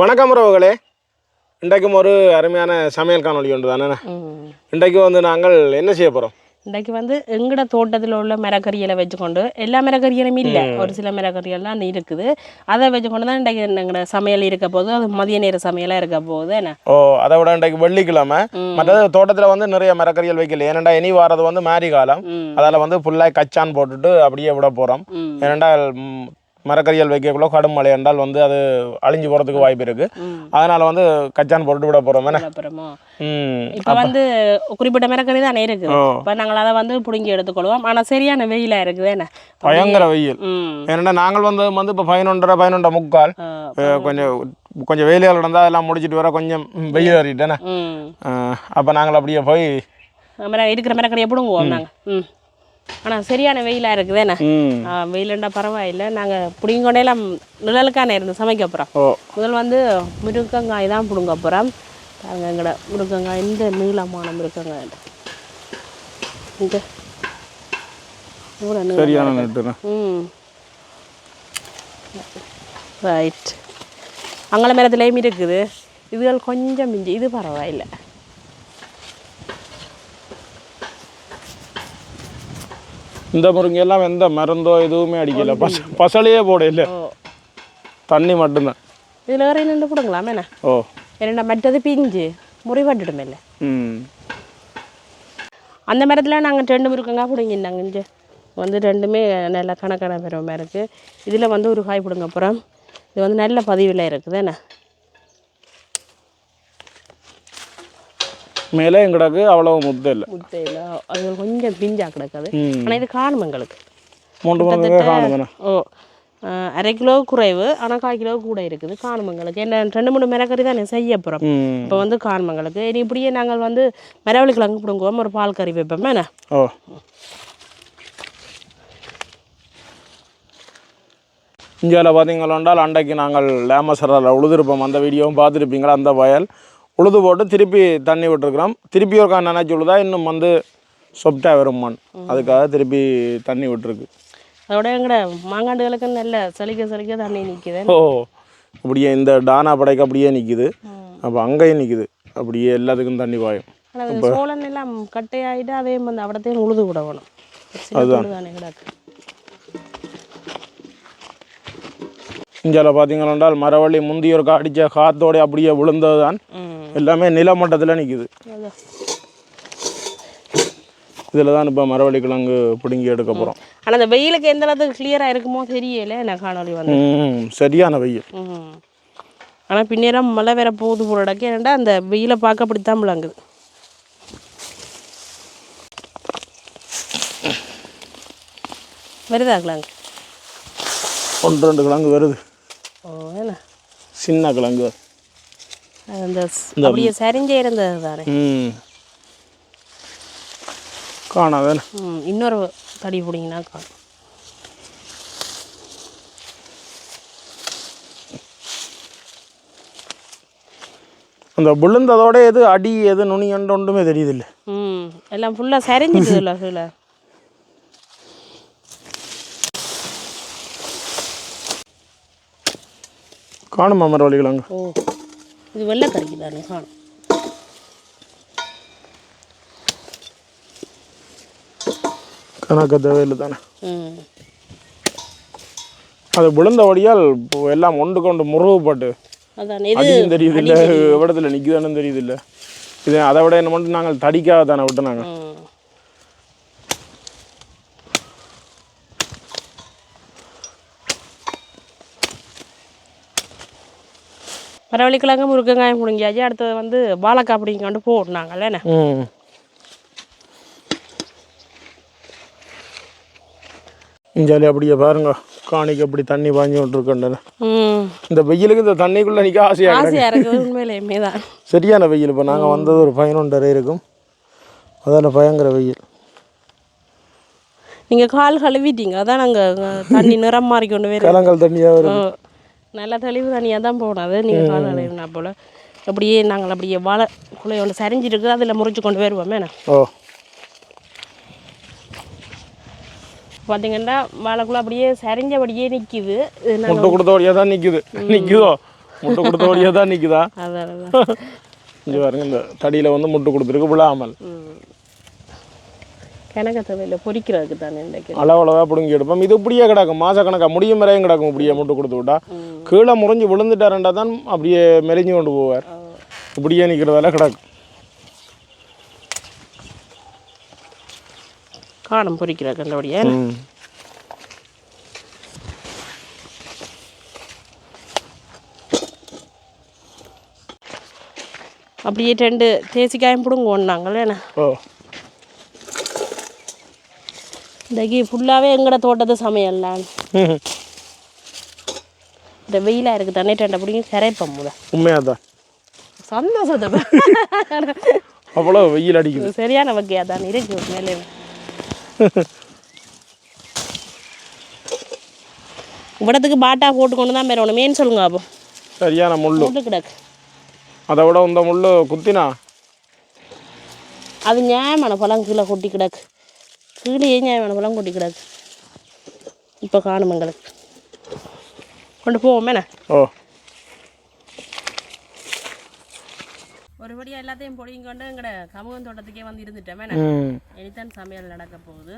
வணக்கம் உறவுகளே. இன்றைக்கும் ஒரு அருமையான சமையல் காணொளி ஒன்று தானே. இன்றைக்கு வந்து நாங்கள் என்ன செய்ய போகிறோம் இன்றைக்கு வந்து எங்கட தோட்டத்தில் உள்ள மரக்கறிகளை வச்சுக்கொண்டு எல்லா மரக்கறிகளும் இல்லை. ஒரு சில மரக்கறிகள்லாம் இருக்குது. அதை வச்சுக்கொண்டு தான் இன்றைக்கு எங்களோட சமையல் இருக்க போது அது மதிய நேர சமையலாக இருக்க போகுது. என்ன? ஓ அதை விட இன்றைக்கு வெள்ளிக்கிழமை. மற்றது தோட்டத்தில் வந்து நிறைய மரக்கறிகள் வைக்கல. ஏனண்டா இனி வாரது வந்து மாரி காலம். அதால் வந்து ஃபுல்லாக கச்சான் போட்டுட்டு அப்படியே விட போகிறோம். ஏனண்டா மரக்கறிகள் வைக்கக்குள்ள கடும் மழை என்றால் வந்து அது அழிஞ்சு போகிறதுக்கு வாய்ப்பு இருக்குது ம். அதனால் வந்து கச்சான் போட்டு விட போகிறோம் இப்போ வந்து குறிப்பிட்ட மரக்கறி தானே இருக்குது. இப்போ நாங்கள் அதை வந்து பிடுங்கி எடுத்துக்கொள்வோம். ஆனால் சரியான வெயிலாக இருக்குது. என்ன? பயங்கர வெயில். ஏனண்டா நாங்கள் வந்து வந்து இப்போ பதினொன்றரை பதினொன்றரை முக்கால் கொஞ்சம் கொஞ்சம் வெயில்கள் இருந்தால் அதெல்லாம் முடிச்சிட்டு வர கொஞ்சம் வெயில் ஏறிட்டேனே ம். அப்போ நாங்கள் அப்படியே போய் இருக்கிற மரக்கறியை பிடுங்குவோம் நாங்கள் ம். ஆனால் சரியான வெயிலாக இருக்குது என்ன ம் வெயிலுண்டா பரவாயில்லை. நாங்கள் பிடிங்கொண்டையெல்லாம் நிழலுக்கான இருந்து சமைக்க போகிறோம் முதல் வந்து முருங்கங்காய் தான் பிடுங்க போகிறோம் பாருங்க எங்கட முருங்கங்காய் இந்த நீளமான முருங்கங்காய் நீளம் சரியான ம். ரைட் அங்கள மரத்துலேயும் இருக்குது. இதுகள் கொஞ்சம் மிஞ்சி இது பரவாயில்லை. இந்த முருங்கை எல்லாம் எந்த மருந்தோ எதுவுமே அடிக்கல. பச பசலையே போடையில தண்ணி மட்டும்தான். இதில் வேறு என்னென்ன பிடுங்கலாம் என்ன? ஓ. என்னடா மற்றது பிஞ்சு முறிவட்டுடுமே இல்லை? ம். அந்த மரத்தில் நாங்கள் ரெண்டு முருக்கங்காய் பிடுங்கிருந்தாங்க இங்கே. வந்து ரெண்டுமே நல்ல கணக்கான பெருமை இருக்குது இதில் வந்து ஒரு காய் பிடுங்க அப்புறம் இது வந்து நல்ல பதிவில் இருக்குது என்ன? மேலே எங்கடாக்கு அவ்வளவு முத்து இல்லை முட்டையில் அது கொஞ்சம் பிஞ்சா கிடக்குது. ஆனால் இது காணும் எங்களுக்கு. மூன்று காணுங்கண்ணே ஓ அரை கிலோ குறைவு. ஆனால் கால் கிலோ கூட இருக்குது காணும் எங்களுக்கு. என்ன ரெண்டு மூணு மிரக்கறி தான் செய்ய போகிறோம் இப்போ வந்து காணும் எங்களுக்கு. இனி இப்படியே நாங்கள் வந்து மரவள்ளி கிழங்கு பிடுங்குவோம். ஒரு பால் கறி வைப்போம். என்ன? ஓ. இந்தியாவில் பார்த்தீங்களா அன்றைக்கு நாங்கள் லேமசரில் உழுதுருப்போம். அந்த வீடியோவும் பார்த்துருப்பீங்களா? அந்த வயல். உழுது போட்டு திருப்பி தண்ணி விட்டுருக்குறோம். திருப்பி ஒரு நினைச்சு உழுதா இன்னும் வந்து சொப்டா வரும் மண். அதுக்காக திருப்பி தண்ணி விட்டுருக்கு. அதோட எங்கட மாங்காண்டுகளுக்கு நல்ல சலிக்க சலிக்க தண்ணி நிற்குது ஓ அப்படியே இந்த டானா படைக்கு அப்படியே நிற்கிது அப்போ அங்கேயும் நிற்கிது அப்படியே எல்லாத்துக்கும் தண்ணி பாயும். சோளம் எல்லாம் கட்டையாயிட்டு அதே வந்து அவடத்தையும் உழுது விட வேணும் இந்தியாவில் பார்த்தீங்கன்னா மரவள்ளி முந்தியோர் அடித்த காத்தோட அப்படியே விழுந்தது தான் எல்லாமே நிலமட்டத்தில் நிற்கிது. இதில் தான் இப்போ மரவள்ளி கிழங்கு பிடுங்கி எடுக்க போகிறோம் ஆனால் அந்த வெயிலுக்கு எந்த அளவுக்கு கிளியராக இருக்குமோ தெரியல நான் காணொலி வந்து சரியான வெயில். ஆனால் பின்னேரம் மழை வேற போகுது போலடக்கு ஏன்டா அந்த வெயிலை பார்க்க அப்படித்தான் விளங்குது. வருதா கிழங்கு? ஒன்று ரெண்டு கிழங்கு வருது. சின்ன கிழங்கு அந்த அப்படியே சரிஞ்சே இருந்தது தானே ம் இன்னொரு தடி பிடிங்கினா காணும் அந்த விழுந்ததோட எது அடி எது நுனியண்டு ஒன்றுமே தெரியுதில்ல ம் எல்லாம் ஃபுல்லாக சரிஞ்சிட்டு இல்லை கீழே காணுமா மரவள்ளி கிழங்கு ஓ இது வெள்ளை கறிக்குதானே காணும். கணக்க தேவையில்லை தானே. அது விழுந்தபடியால் இப்போ எல்லாம் ஒன்று கொண்டு முருகுப்பட்டு. அடியும் தெரியுது இல்லை இடத்துல நிற்குதானு தெரியுது இல்லை. இது அதை விட என்ன மட்டும் நாங்கள் தடிக்காக தானே விட்டு நாங்கள் ம் மரவள்ளிக்கிழங்கு முருங்கங்காயம் முடிஞ்சாச்சு அடுத்தது வந்து வாழைக்காய் பிடிங்கொண்டு போடனாங்கல்ல என்ன ம். இஞ்சாலி அப்படியே பாருங்க. காணிக்கு அப்படி தண்ணி பாஞ்சு விட்டுருக்கேன் ம். இந்த வெயிலுக்கு இந்த தண்ணிக்குள்ளே நிற்க ஆசையாக ஆசையாக இருக்குது. உண்மையிலேயுமே தான் சரியான வெயில். இப்போ நாங்கள் வந்தது ஒரு பதினொன்றரை இருக்கும். அதில் பயங்கர வெயில். நீங்கள் கால் கழுவிட்டீங்க. அதான் நாங்கள் தண்ணி நிறம் மாறி கொண்டு போய் கலங்கல் தண்ணியாக வரும். நல்ல தெளிவு தனியாக தான் போனது நீங்கள் கால் கழுவினா போல். அப்படியே நாங்கள் அப்படியே வாழை குலை ஒன்று சரிஞ்சிருக்கு. அதில் முறிச்சு கொண்டு வருவோமே ஓ. பார்த்தீங்கன்னா வாழைக்குள்ள அப்படியே சரிஞ்சபடியே நிற்கிது முட்டை கொடுத்தபடியாக தான் நிற்குது நிற்குதோ முட்டு கொடுத்த வழியாக தான் நிற்குதா அதான் இங்கே பாருங்க இந்த தடியில் வந்து முட்டு கொடுத்துருக்கு விழாமல். கிணக்க தேவையில்லை பொரிக்கிறதுக்கு தானே இன்றைக்கு? அளவளவாக பிடுங்கி எடுப்போம். இது இப்படியே கிடக்கும். மாதக்கணக்காக முடியும் வரையும் கிடக்கும். இப்படியே முட்டு கொடுத்து விட்டா. கீழே முறிஞ்சு விழுந்துட்டாருண்டா தான் அப்படியே மெலிஞ்சு கொண்டு போவார். இப்படியே நிற்கிறதால கிடக்கும் காணும் பொரிக்கிறதுக்கு கண்டபடியே அப்படியே ரெண்டு தேசிக்காயும் பிடுங்க ஒன்றாங்களே ஓ. இன்றைக்கி ஃபுல்லாகவே எங்கட தோட்டத்து சமையல்லாம் இந்த வெயிலாக இருக்குது தண்ணி ரெண்டை பிடிங்கி கரைப்போம் முத. உண்மையாக தான் சந்தோஷத்தை அவ்வளோ வெயில் அடிக்குது. சரியான வகையாக தான் இருக்கு மேலே இவ்வளத்துக்கு பாட்டா போட்டு கொண்டு தான் பெறணும் மேன் சொல்லுங்க அப்போ. சரியான முள் போட்டு கிடக்கு. அதை விட இந்த முள் குத்தினா? அது நியாயமான பழம் கீழே கொட்டி கிடக்கு. கீழே நியாயமான பழம் கொட்டி இப்போ காணும் எங்களுக்கு. கொண்டு போவோமேண்ணே ஓ. ஒருபடியாக எல்லாத்தையும் பொடியும் கொண்டு எங்கட கமுகன் தோட்டத்துக்கே வந்து இருந்துட்டோமே ம். இனித்தான் சமையல் நடக்க போகுது.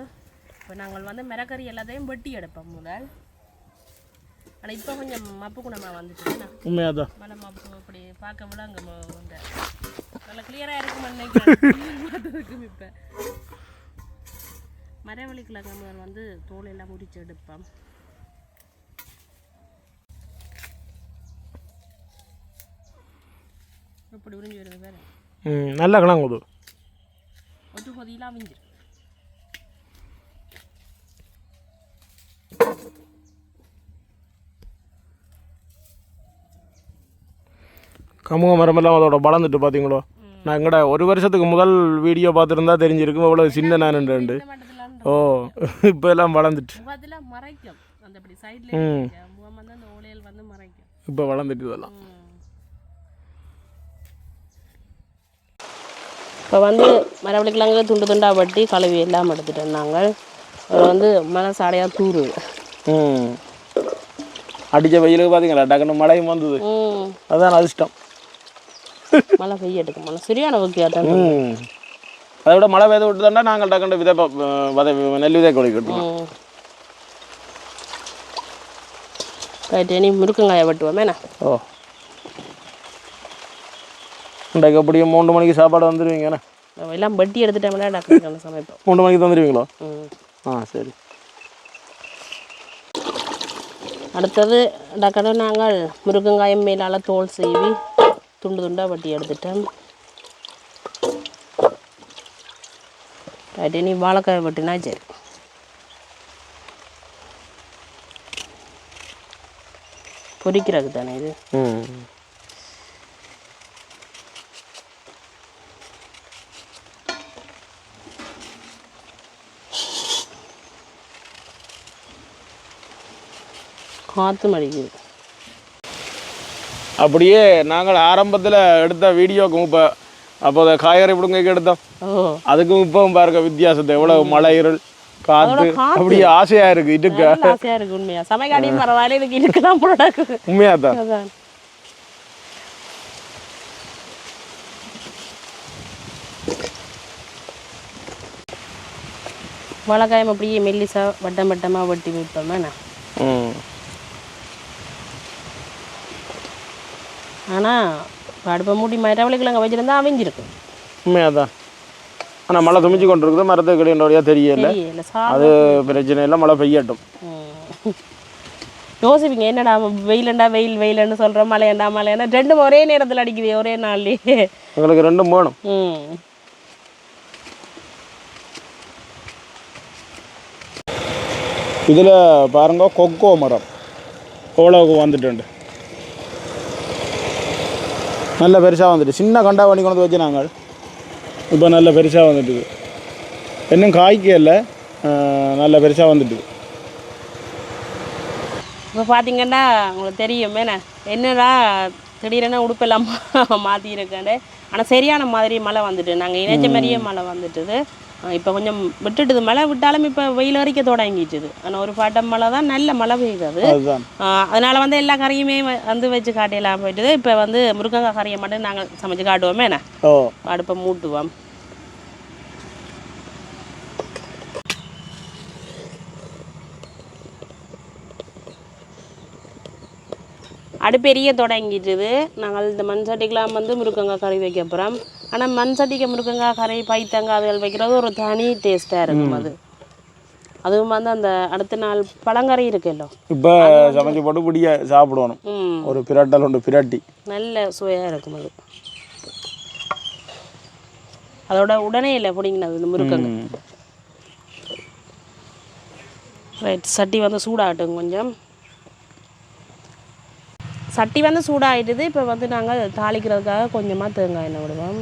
இப்போ நாங்கள் வந்து மிரக்கறி எல்லாத்தையும் வெட்டி எடுப்போம் முதல். ஆனால் இப்போ கொஞ்சம் மப்பு குணமாக வந்துச்சுன்னா உண்மையாக தான் மலை மப்பு அப்படி பார்க்க விட அங்கே நல்லா கிளியராக இருக்கும் நினைக்கிறேன். இப்போ. மரவள்ளி கிழங்கு வந்து தோல் எல்லாம் முறிச்சு எடுப்போம் இப்படி உறிஞ்சி வருது வேறு ம் நல்ல கிழங்குது கொதியெல்லாம் விஞ்சிரு கமுக மரமெல்லாம் அதோட வளர்ந்துட்டு பார்த்தீங்களோ நான் எங்கட ஒரு வருஷத்துக்கு முதல் வீடியோ பார்த்துருந்தா தெரிஞ்சிருக்கும். இவ்வளோ சின்ன இந்த மட்டத்தில் ஓ இப்போ எல்லாம் வளர்ந்துட்டு முகத்தில் மறைக்கும். அந்த அப்படி சைடில் வந்து அந்த ஓலையில் வந்து மறைக்கும். இப்போ வளர்ந்துட்டு இதெல்லாம். இப்போ வந்து மரவள்ளி கிழங்கு துண்டு துண்டாக வட்டி கழுவி எல்லாம் எடுத்துட்டோம் நாங்கள் அதில் வந்து மழை சாடையாக தூரு ம். அடித்த வெயிலுக்கு பார்த்தீங்களா டக்குன்னு மழையும் வந்தது. அதான் அதிர்ஷ்டம். மழை பெய்ய எடுக்க மழை சரியான வகையாக தான் ம். அதை விட மழை பெய்து விட்டுதாண்டா நாங்கள் டக்குன்னு விதை விதை நெல் விதை கொடி கட்டுவோம் நீ முருக்கங்காயை வெட்டுவோமேண்ணா ஓ. இன்றைக்கு அப்படியே மூன்று மணிக்கு சாப்பாடு வந்துடுவீங்கண்ணே எல்லாம் வெட்டி எடுத்துட்டோம்னா டாக்டர் சமைப்போம். மூன்று மணிக்கு தந்துடுவீங்களோ ஆ சரி. அடுத்தது டக்கட நாங்கள் முருங்கங்காயம் மேலால் தோல் சீவி துண்டு துண்டாக வட்டி எடுத்துட்டோம். ரைட்டு நீ வாழைக்காய் வெட்டினா சரி பொரிக்கிறதுக்கு தானே இது காற்று மடிக்குது அப்படியே நாங்கள் ஆரம்பத்தில் எடுத்த வீடியோக்கும் இப்போ அப்போ அந்த காய்கறி பிடுங்க எடுத்தோம். அதுக்கும் இப்பவும் பாருங்க வித்தியாசத்தை எவ்வளவு மழை இருள் காத்து. அப்படியே ஆசையா இருக்கு இதுக்கு. ஆசையாக இருக்கு உண்மையா. சமைக்காடியும் பரவாயில்ல இதுக்கு இருக்குது உண்மையா தான் வாழைக்காயம் அப்படியே மெல்லிசா வட்டம் வட்டமாக வெட்டி வைப்போமே. ஆனால் அடுப்பை மூடி மரவள்ளிக்கிழங்க வச்சுருந்தா அவிஞ்சிருக்கு உண்மையா தான் ஆனால் மழை துமிச்சு கொண்டு இருக்குது மரத்துக்கு கிடையாது தெரியல அது பிரச்சனை இல்லை மழை பெய்யட்டும். யோசிப்பீங்க என்னடா வெயிலண்டா வெயில் வெயிலன்னு சொல்கிறோம் மழையண்டா மழையண்டா ரெண்டும் ஒரே நேரத்தில் அடிக்குது ஒரே நாள்லேயே எங்களுக்கு ரெண்டும் வேணும் ம் இதில் பாருங்க கொக்கோ மரம் ஓலவுக்கு வந்துட்டு நல்ல பெருசாக வந்துட்டு. சின்ன கண்டா பண்ணி கொண்டு வந்து வச்சு நாங்கள் இப்போ நல்ல பெருசாக வந்துட்டுது. இன்னும் காய்க்க இல்லை. நல்ல பெருசாக வந்துட்டு இப்போ பார்த்தீங்கன்னா உங்களுக்கு தெரியும். என்ன என்னடா திடீரென உடுப்பெல்லாம் மாற்றி இருக்கேன் ஆனால் சரியான மாதிரி மழை வந்துட்டு. நாங்கள் இணைச்ச மாதிரியே மழை வந்துட்டுது. இப்போ கொஞ்சம் விட்டுட்டுது. மழை விட்டாலும் இப்போ வெயில் வரைக்கும் தொடங்கிச்சுது ஆனால் ஒரு பாட்டம் மழை தான் நல்ல மழை பெய்யுது அதனால் வந்து எல்லா கறியுமே வந்து வச்சு காட்டியெல்லாம் போயிட்டுது. இப்போ வந்து முருங்கக்காய் கறியை மட்டும் நாங்கள் சமைச்சு காட்டுவோமே என்ன? அடுப்பை மூட்டுவோம். அடுப்பெரிய தொடங்கிட்டுது. நாங்கள் இந்த மண் சட்டிக்கெலாம் வந்து முருங்கங்காய் கறி வைக்க போகிறோம் ஆனால் மண் சட்டிக்கு முருங்கங்காய் கறி பைத்தங்காய் அதுகள் வைக்கிறது ஒரு தனி டேஸ்ட்டாக இருக்கும் அது. அதுவும் வந்து அந்த அடுத்த நாள் பழங்கறி இருக்குல்லோ. இப்போ சமைச்சு போட்டு பிடிக்க சாப்பிடணும். ஒரு பிரட்டல் உண்டு பிரட்டி. நல்ல சுவையாக இருக்கும் அது. அதோட உடனே இல்லை பிடிங்கினது இந்த முருக்கங்க. ரைட் சட்டி வந்து சூடாகட்டும் கொஞ்சம். சட்டி வந்து சூடாகிட்டுது இப்போ வந்து நாங்கள் தாளிக்கிறதுக்காக கொஞ்சமாக தேங்காய் எண்ணெய் விடுவோம்.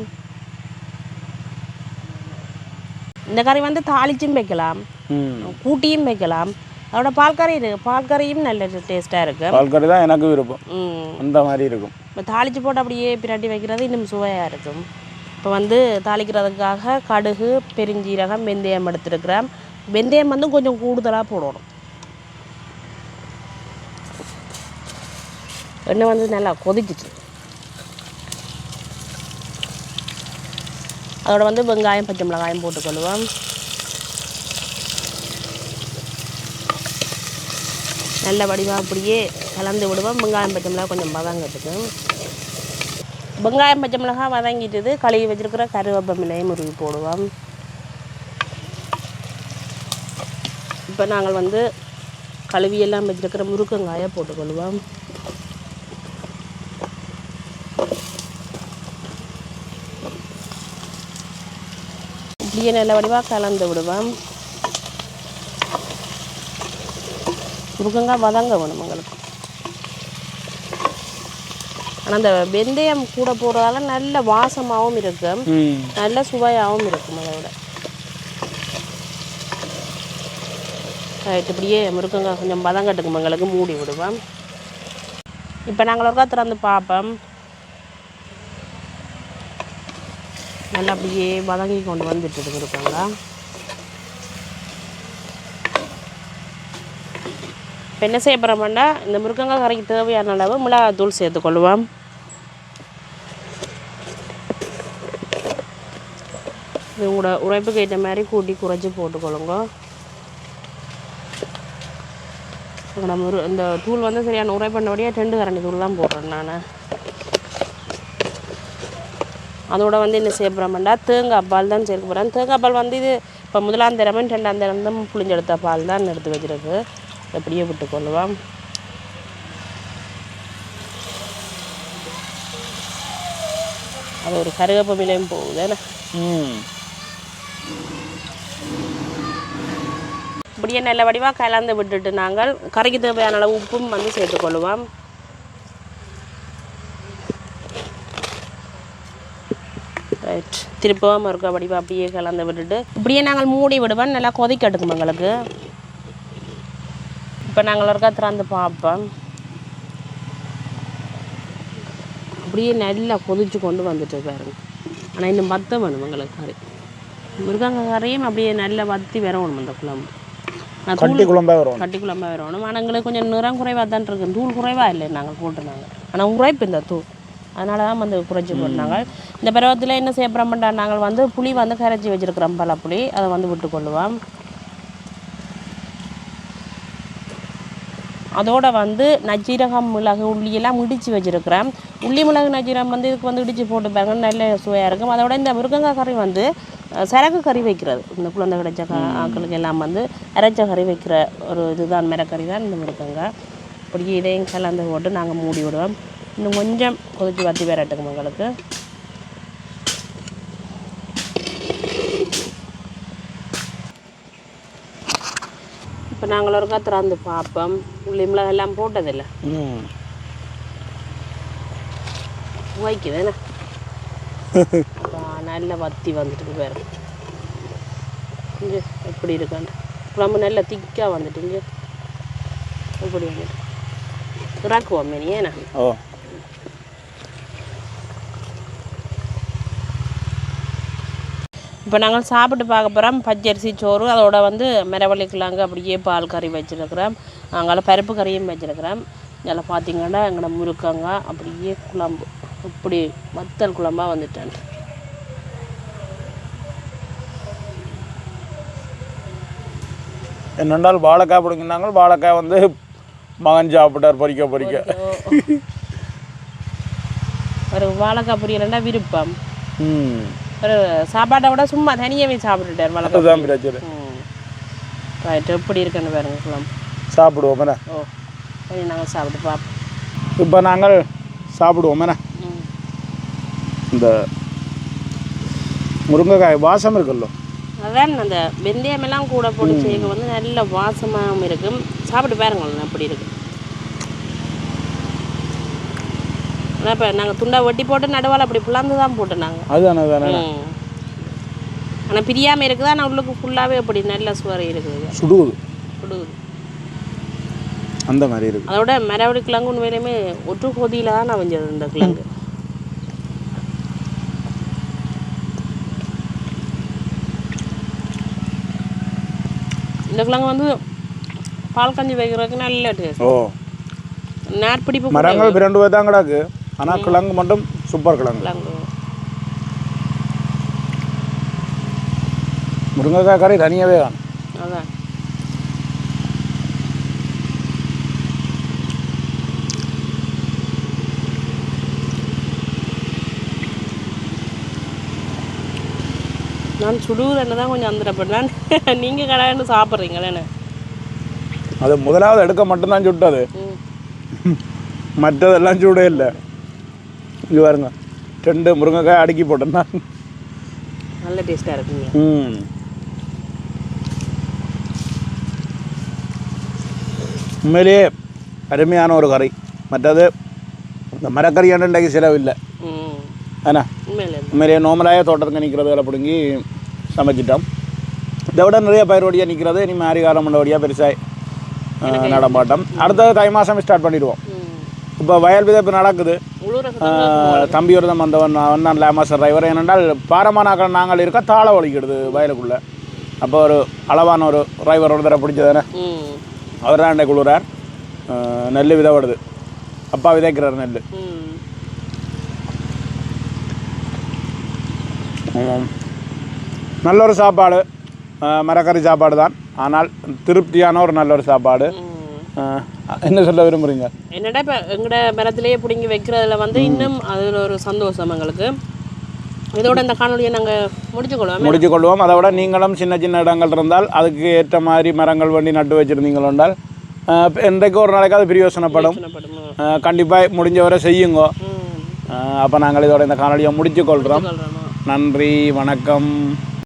இந்த கறி வந்து தாளிச்சும் வைக்கலாம். கூட்டியும் வைக்கலாம். அதோட பால் கறி இருக்கு. பால் கறியும் நல்ல டேஸ்ட்டாக இருக்கு. பால் கறி தான் எனக்கு விருப்பம். அந்த மாதிரி இருக்கும். இப்போ தாளித்து போட்டு அப்படியே பிரட்டி வைக்கிறது இன்னும் சுவையாக இருக்கும். இப்போ வந்து தாளிக்கிறதுக்காக கடுகு பெருஞ்சீரகம் வெந்தயம் எடுத்துருக்கிறேன். வெந்தயம் வந்து கொஞ்சம் கூடுதலாக போடணும். எண்ணெய் வந்து நல்லா கொதிச்சிச்சு அதோட வந்து வெங்காயம் பச்சை மிளகாயம் போட்டுக்கொள்வோம். நல்ல வடிவாக அப்படியே கலந்து விடுவோம். வெங்காயம் பச்சை மிளகாய் கொஞ்சம் வதங்கிறதுக்கு வெங்காயம் பச்சை மிளகாய் வதங்கிட்டது. கழுவி வச்சுருக்கிற கருவேப்பமிலையும் முருகி போடுவோம். இப்போ நாங்கள் வந்து கழுவியெல்லாம் வச்சுருக்கிற வச்சிருக்கிற முருக்கங்காயை போட்டுக்கொள்வோம். இப்படியே நல்ல வடிவாக கலந்து விடுவோம். முருங்கங்காய் வதங்க வேணும் எங்களுக்கு. ஆனால் அந்த வெந்தயம் கூட போடுறதால நல்ல வாசமாகவும் இருக்கும். நல்ல சுவையாகவும் இருக்கும் அதை விட. ரைட் இப்படியே முருங்கங்காய் கொஞ்சம் பதங்கட்டுக்கும் எங்களுக்கு மூடி விடுவோம். இப்போ நாங்கள் ஒருக்கா திறந்து பார்ப்போம். நல்லா அப்படியே வதங்கி கொண்டு வந்துட்டு இருக்காங்க இப்போ என்ன செய்ய போகிறோம்னா இந்த முருங்கங்காய் கரைக்கு தேவையான அளவு மிளகாத்தூள் சேர்த்துக்கொள்வோம் இது உங்களோட உழைப்புக்கு ஏற்ற மாதிரி கூட்டி குறைச்சி போட்டுக்கொள்ளுங்க நம்ம இந்த தூள் வந்து சரியான உரைப்பண்ணபடியாக ரெண்டு கரண்டி தூள் தான் போடுறேன் நான். அதோட வந்து என்ன செய்ய போகிறோம்னா தேங்காய் பால் தான் சேர்க்க போகிறேன் தேங்காய் பால் வந்து இது இப்போ முதலாம் தரமும் ரெண்டாம் தான் புளிஞ்செடுத்த பால் தான் எடுத்து வச்சிருக்கு. அப்படியே விட்டுக்கொள்ளுவோம் அது ஒரு கருவேப்பமிலையும் போகுது என்ன? ம். இப்படியே நல்ல வடிவாக கலந்து விட்டுட்டு நாங்கள் கறிக்கு தேவையான அளவு உப்பும் வந்து சேர்த்துக்கொள்வோம் ரைட் திருப்பவும் இருக்க வடிவாக அப்படியே கலந்து விட்டுட்டு இப்படியே நாங்கள் மூடி விடுவோம். நல்லா கொதிக்கட்டுக்கும் எங்களுக்கு. இப்போ நாங்கள் ஒருக்கா திறந்து பார்ப்போம். அப்படியே நல்லா கொதிச்சு கொண்டு வந்துட்டு பாருங்க. ஆனால் இன்னும் வத்த வேணும் எங்களுக்கு கறி. முருங்கங்காய் கறியும் அப்படியே நல்லா வத்தி வரணும் அந்த குழம்பு. கட்டி குழம்பா வரும் கட்டி வரணும். ஆனால் எங்களுக்கு கொஞ்சம் நிறம் குறைவாக தான் இருக்கு. தூள் குறைவாக இல்லை நாங்கள் போட்டுனாங்க ஆனால் உரைப்பு இந்த தூள். அதனால தான் வந்து குறைச்சி போட்டாங்க இந்த பருவத்தில் என்ன செய்ய போகிறோம்டா நாங்கள் வந்து புளி வந்து கரைச்சி வச்சிருக்கிறோம் பல புளி அதை வந்து விட்டுக்கொள்ளுவோம். அதோட வந்து நஜீரகம் மிளகு உள்ளி எல்லாம் இடித்து வச்சிருக்கிறேன் உள்ளி மிளகு நஜீரகம் வந்து இதுக்கு வந்து இடித்து போட்டு பாருங்க நல்ல சுவையாக இருக்கும். அதோட இந்த முருங்கங்காய் கறி வந்து சரகு கறி வைக்கிறது. இந்த குழந்தை கிடைச்ச கா- ஆட்களுக்கு எல்லாம் வந்து அரைச்ச கறி வைக்கிற ஒரு இதுதான் மிரக்கறி தான் இந்த முருங்கங்காய் இப்படி இதையும் கலந்து போட்டு நாங்கள் மூடி விடுவோம். இன்னும் கொஞ்சம் கொதிச்சு வத்தி வரட்டுங்க எங்களுக்கு இப்போ நாங்கள் ஒருக்கா திறந்து பார்ப்போம் உள்ளி மிளகு எல்லாம் போட்டதில்லை ம் வைக்குது அப்போ நல்ல வத்தி வந்துட்டு வேறு இங்கே எப்படி இருக்காண்டு குழம்பு நல்ல திக்காக வந்துட்டுங்க எப்படி வந்துட்டு இறக்குவோம் மீனி ஏன்னா ஓ இப்போ நாங்கள் சாப்பிட்டு பார்க்க போகிறோம். பச்சரிசி சோறு அதோட வந்து மிரவள்ளி கிழங்கு அப்படியே பால் கறி வச்சுருக்கிறோம். அங்கால பருப்பு கறியும் வச்சுருக்கிறோம். இதில் பார்த்தீங்கன்னா எங்களோட முருக்கங்க அப்படியே குழம்பு. இப்படி வத்தல் குழம்பா வந்துட்டேன். என்னென்றால் வாழைக்காய் பிடிங்கினாங்க. வாழைக்காய் வந்து மகன் சாப்பிட்டார் பொறிக்க பொறிக்க. ஒரு வாழைக்காய் பொரியலண்டா விருப்பம். ம். ஒரு சாப்பாட்டை விட சும்மா தனியாகவே சாப்பிட்டுட்டார் அதுதான் பிரச்சனை. ம். ரைட் எப்படி இருக்குன்னு பாருங்க சாப்பிடுவோம் ஓ சரி நாங்கள் சாப்பிட்டு பார்ப்போம் இப்போ நாங்கள் சாப்பிடுவோம் இந்த முருங்கைக்காய் வாசம் இருக்குல்ல? அதான் அந்த வெந்தயமெல்லாம் கூட போட்டு செய்ய வந்து நல்ல வாசமாகவும் இருக்கும். சாப்பிட்டு பாருங்களேன் அப்படி இருக்கு. ஆனால் இப்போ நாங்கள் துண்டா வெட்டி போட்டு நடுவால் அப்படி பிளந்து தான் போட்டு நாங்கள் அதுதானே அதுதானே ஆனால் பிரியாமல் இருக்குதா? ஆனால் உள்ளுக்கு ஃபுல்லாகவே அப்படி நல்ல சுவரை இருக்குது. சுடுவது சுடுகுது. அந்த மாதிரி இருக்கு. அதோட மரவடி கிழங்கு உண்மையிலுமே ஒற்று கொதியில் தான் அவஞ்சது இந்த கிழங்கு. இந்த கிழங்கு வந்து பால் கஞ்சி வைக்கிறதுக்கு நல்ல டேஸ்ட் ஓ. நாட்பிடிப்பு மரங்கள் இரண்டு பேர் தான் கிடக்கு ஆனால் கிழங்கு மட்டும் சூப்பர் கிழங்கு. முருங்கைக்காய் கறி தனியாகவே தான் நான் சுடுகிறேன்னு தான் கொஞ்சம் அந்தரப்பட்டேன் நீங்கள் கடாயின்னு சாப்பிட்றீங்களேன்னு அது முதலாவது எடுக்க மட்டும்தான் சுட்டது. மற்றதெல்லாம் சூடே இல்லை. இது பாருங்க ரெண்டு முருங்கைக்காய் அடுக்கி போட்டேன்னா. நல்ல டேஸ்ட்டாக இருக்குங்க. ம். உண்மையிலேயே அருமையான ஒரு கறி. மற்றது இந்த மரக்கறி இன்றைக்கு செலவில்லை இருந்து. உண்மையிலேயே நோமலாயே தோட்டத்துக்கு நிற்கிறதுல பிடுங்கி சமைச்சிட்டோம். இதை விட நிறைய பயிர் வழியாக நிற்கிறது இனி மாரி காலம் வழியாக பெருசாக நடமாட்டம் அடுத்தது தை மாதம் ஸ்டார்ட் பண்ணிடுவோம். இப்போ வயல் விதைப்பு நடக்குது. உளுர ஆஹ் தம்பி ஒரு தான் வந்தவன் அவன் தான் லேமாசர் டிரைவர் ஏனென்றால் பாரமானாக்கள் நாங்கள் இருக்க தாள வலிக்கிடுது வயலுக்குள்ளே. அப்போ ஒரு அளவான ஒரு டிரைவர் ஒரு தடவை பிடிச்சதானே? அவர் தான் என்னை குளிரார் நெல் விதப்படுது. அப்பா விதைக்கிறார் நெல். நல்ல ஒரு சாப்பாடு. மரக்கறி சாப்பாடு தான். ஆனால் திருப்தியான ஒரு நல்ல ஒரு சாப்பாடு. என்ன சொல்ல விரும்புகிறீங்க என்னடா இப்போ எங்கட மரத்திலேயே பிடுங்கி வைக்கிறதுல வந்து இன்னும் அதில் ஒரு சந்தோஷம் எங்களுக்கு. இதோட இந்த காணொலியை நாங்கள் முடிச்சுக்கொள்வோம். முடிச்சு கொள்வோம் அதை விட நீங்களும் சின்ன சின்ன இடங்கள் இருந்தால் அதுக்கு ஏற்ற மாதிரி மரங்கள் வண்டி நட்டு வச்சுருந்தீங்களோ என்றால் இன்றைக்கு ஒரு நாளைக்கு அது பிரயோசனப்படும். கண்டிப்பாக முடிஞ்சவரை செய்யுங்க. அப்போ நாங்கள் இதோட இந்த காணொலியை முடிச்சு கொள்கிறோம் சொல்கிறோமா நன்றி வணக்கம்.